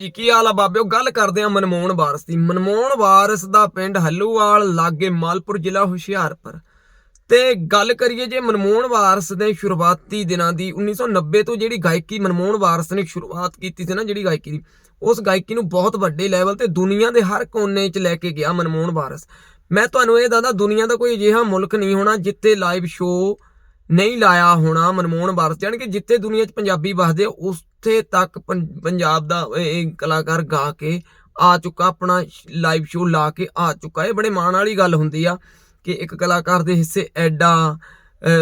ਜੀ ਕੀ ਹਾਲ ਆ ਬਾਬਿਓ ਗੱਲ ਕਰਦੇ ਆ ਮਨਮੋਹਨ ਵਾਰਸ ਦੀ। ਮਨਮੋਹਨ ਵਾਰਸ ਦਾ ਪਿੰਡ ਹੱਲੂਵਾਲ, ਲਾਗੇ ਮਾਲਪੁਰ ਜ਼ਿਲ੍ਹਾ ਹੁਸ਼ਿਆਰਪੁਰ। ਤੇ ਗੱਲ ਕਰੀਏ ਜੇ ਮਨਮੋਹਨ ਵਾਰਸ ਦੇ ਸ਼ੁਰੂਆਤੀ ਦਿਨਾਂ ਦੀ 1990 ਤੋਂ ਜਿਹੜੀ ਗਾਇਕੀ ਮਨਮੋਹਨ ਵਾਰਸ ਨੇ ਸ਼ੁਰੂਆਤ ਕੀਤੀ ਸੀ ਨਾ ਜਿਹੜੀ ਗਾਇਕੀ ਦੀ, ਉਸ ਗਾਇਕੀ ਨੂੰ ਬਹੁਤ ਵੱਡੇ ਲੈਵਲ ਤੇ ਦੁਨੀਆ ਦੇ ਹਰ ਕੋਨੇ 'ਚ ਲੈ ਕੇ ਗਿਆ ਮਨਮੋਹਨ ਵਾਰਸ। ਮੈਂ ਤੁਹਾਨੂੰ ਇਹ ਦੱਸਦਾ, ਦੁਨੀਆ ਦਾ ਕੋਈ ਅਜਿਹਾ ਮੁਲਕ ਨਹੀਂ ਹੋਣਾ ਜਿੱਥੇ ਲਾਈਵ ਸ਼ੋਅ ਨਹੀਂ ਲਾਇਆ ਹੋਣਾ ਮਨਮੋਹਨ ਵਾਰਸ ਜਾਣੀ ਕਿ ਜਿੱਥੇ ਦੁਨੀਆ 'ਚ ਪੰਜਾਬੀ ਵਸਦੇ ਉੱਥੇ ਤੱਕ ਪੰ- ਪੰਜਾਬ ਦਾ ਕਲਾਕਾਰ ਗਾ ਕੇ ਆ ਚੁੱਕਾ, ਆਪਣਾ ਲਾਈਵ ਸ਼ੋਅ ਲਾ ਕੇ ਆ ਚੁੱਕਾ। ਇਹ ਬੜੇ ਮਾਣ ਵਾਲੀ ਗੱਲ ਹੁੰਦੀ ਆ ਕਿ ਇੱਕ ਕਲਾਕਾਰ ਦੇ ਹਿੱਸੇ ਐਡਾ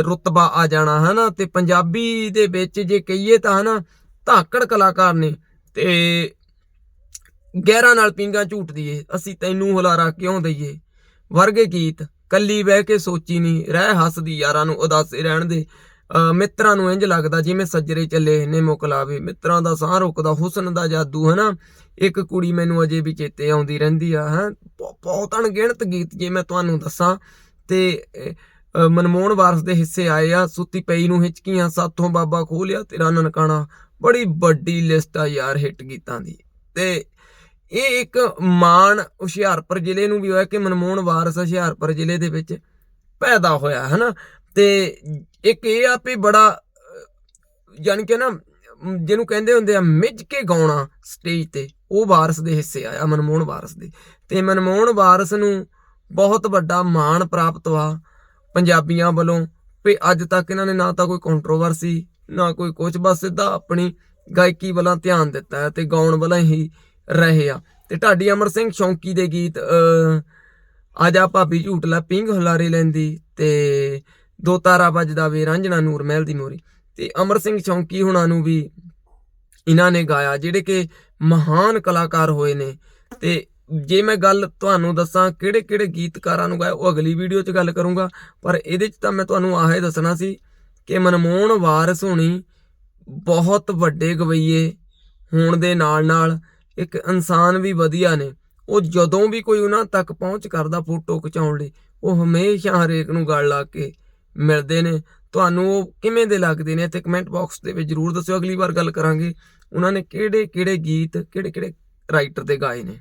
ਰੁਤਬਾ ਆ ਜਾਣਾ, ਹਨਾ? ਤੇ ਪੰਜਾਬੀ ਦੇ ਵਿੱਚ ਜੇ ਕਹੀਏ ਤਾਂ, ਹਨਾ, ਧਾਕੜ ਕਲਾਕਾਰ ਨੇ ਤੇ ਗਹਿਰਾਂ ਨਾਲ ਪਿੰਗਾ ਝੂਟ ਦੀਏ ਅਸੀਂ ਤੈਨੂੰ ਹੁਲਾਰਾ ਕਿਉਂ ਦਈਏ? ਵਰਗੇ ਗੀਤ ਕੱਲੀ ਬਹਿ ਕੇ ਸੋਚੀ ਨਹੀਂ ਰਹਿ ਹੱਸਦੀ ਯਾਰਾਂ ਨੂੰ ਉਦਾਸੇ ਰਹਿਣ ਦੇ। ਮਿੱਤਰਾਂ ਨੂੰ ਇੰਜ ਲੱਗਦਾ ਜਿਵੇਂ ਸੱਜਰੇ ਚੱਲੇ ਨੇ ਮੁਕਲਾਵੇ ਮਿੱਤਰਾਂ ਦਾ ਸਾਹ ਰੁਕਦਾ, ਹੁਸਨ ਦਾ ਜਾਦੂ, ਹਨਾ? ਇੱਕ ਕੁੜੀ ਮੈਨੂੰ ਅਜੇ ਵੀ ਚੇਤੇ ਆਉਂਦੀ ਰਹਿੰਦੀ ਆ, ਹੈ? ਬਹੁਤ ਅਣਗਿਣਤ ਗੀਤ ਜੇ ਮੈਂ ਤੁਹਾਨੂੰ ਦੱਸਾਂ। ਤੇ ਮਨਮੋਹਨ ਵਾਰਸ ਦੇ ਹਿੱਸੇ ਆਏ ਆ, ਸੁੱਤੀ ਪਈ ਨੂੰ ਹਿਚਕੀਆਂ, ਸਾਥੋਂ ਬਾਬਾ ਖੋਲਿਆ ਤੇਰਾ ਨਨਕਾਣਾ। ਬੜੀ ਵੱਡੀ ਲਿਸਟ ਆ ਯਾਰ ਹਿੱਟ ਗੀਤਾਂ ਦੀ। ਤੇ ਇਹ ਇੱਕ ਮਾਣ ਹੁਸ਼ਿਆਰਪੁਰ ਜ਼ਿਲ੍ਹੇ ਨੂੰ ਵੀ ਹੋਇਆ ਕਿ ਮਨਮੋਹਨ ਵਾਰਸ ਹੁਸ਼ਿਆਰਪੁਰ ਜ਼ਿਲ੍ਹੇ ਦੇ ਵਿੱਚ ਪੈਦਾ ਹੋਇਆ ਹੈ ਨਾ ਤੇ ਇੱਕ ਇਹ ਆ ਵੀ ਬੜਾ ਅਹ, ਯਾਨੀ ਕਿ ਨਾ ਜਿਹਨੂੰ ਕਹਿੰਦੇ ਹੁੰਦੇ ਆ ਮਿੱਝ ਕੇ ਗਾਉਣਾ ਸਟੇਜ ਤੇ ਉਹ ਵਾਰਸ ਦੇ ਹਿੱਸੇ ਆਇਆ ਮਨਮੋਹਨ ਵਾਰਸ ਦੇ। ਤੇ ਮਨਮੋਹਨ ਵਾਰਸ ਨੂੰ ਬਹੁਤ ਵੱਡਾ ਮਾਣ ਪ੍ਰਾਪਤ ਹੋਆ ਪੰਜਾਬੀਆਂ ਵੱਲੋਂ ਵੀ ਅੱਜ ਤੱਕ ਇਹਨਾਂ ਨੇ ਨਾ ਤਾਂ ਕੋਈ ਕੰਟਰੋਵਰਸੀ ਨਾ ਕੋਈ ਕੁਝ ਬਸ ਸਿੱਧਾ ਆਪਣੀ ਗਾਇਕੀ ਵੱਲਾਂ ਧਿਆਨ ਦਿੱਤਾ ਹੈ ਤੇ ਗਾਉਣ ਵੱਲਾਂ ਹੀ ਰਹੇ ਆ। ਤੇ ਢਾਡੀ ਅਮਰ ਸਿੰਘ ਸ਼ੌਂਕੀ ਦੇ ਗੀਤ ਅਹ, ਆਜਾ ਭਾਬੀ ਝੂਟ ਲੈ ਪਿੰਗ ਹੁਲਾਰੇ ਲੈਂਦੀ ਤੇ ਦੋ ਤਾਰਾ ਵੱਜਦਾ ਵੇ ਰਾਂਝਣਾ ਨੂਰ ਮਹਿਲ ਦੀ ਮੋਰੀ। ਤੇ ਅਮਰ ਸਿੰਘ ਸ਼ੌਂਕੀ ਹੁਣਾਂ ਨੂੰ ਵੀ ਇਹਨਾਂ ਨੇ ਗਾਇਆ ਜਿਹੜੇ ਕਿ ਮਹਾਨ ਕਲਾਕਾਰ ਹੋਏ ਨੇ। ਤੇ ਜੇ ਮੈਂ ਗੱਲ ਤੁਹਾਨੂੰ ਦੱਸਾਂ ਕਿਹੜੇ ਕਿਹੜੇ ਗੀਤਕਾਰਾਂ ਨੂੰ ਗਾਇਆ ਉਹ ਅਗਲੀ ਵੀਡੀਓ 'ਚ ਗੱਲ ਕਰੂੰਗਾ। ਪਰ ਇਹਦੇ 'ਚ ਤਾਂ ਮੈਂ ਤੁਹਾਨੂੰ ਆਹੇ ਦੱਸਣਾ ਸੀ ਕਿ ਮਨਮੋਹਨ ਵਾਰਸ ਹੋਣੀ ਬਹੁਤ ਵੱਡੇ ਗਵਈਏ ਹੋਣ ਦੇ ਨਾਲ ਨਾਲ ਇੱਕ ਇਨਸਾਨ ਵੀ ਵਧੀਆ ਨੇ। ਉਹ ਜਦੋਂ ਵੀ ਕੋਈ ਉਹਨਾਂ ਤੱਕ ਪਹੁੰਚ ਕਰਦਾ ਫੋਟੋ ਖਿਚਾਉਣ ਲਈ, ਉਹ ਹਮੇਸ਼ਾ ਹਰੇਕ ਨੂੰ ਗੱਲ ਲਾ ਕੇ ਮਿਲਦੇ ਨੇ। ਤੁਹਾਨੂੰ ਉਹ ਕਿਵੇਂ ਦੇ ਲੱਗਦੇ ਨੇ ਤੇ ਕਮੈਂਟ ਬਾਕਸ ਦੇ ਵਿੱਚ ਜਰੂਰ ਦੱਸਿਓ। ਅਗਲੀ ਵਾਰ ਗੱਲ ਕਰਾਂਗੇ। ਉਹਨਾਂ ਨੇ ਕਿਹੜੇ ਕਿਹੜੇ ਗੀਤ ਕਿਹੜੇ ਕਿਹੜੇ ਰਾਈਟਰ ਦੇ ਗਾਏ ਨੇ।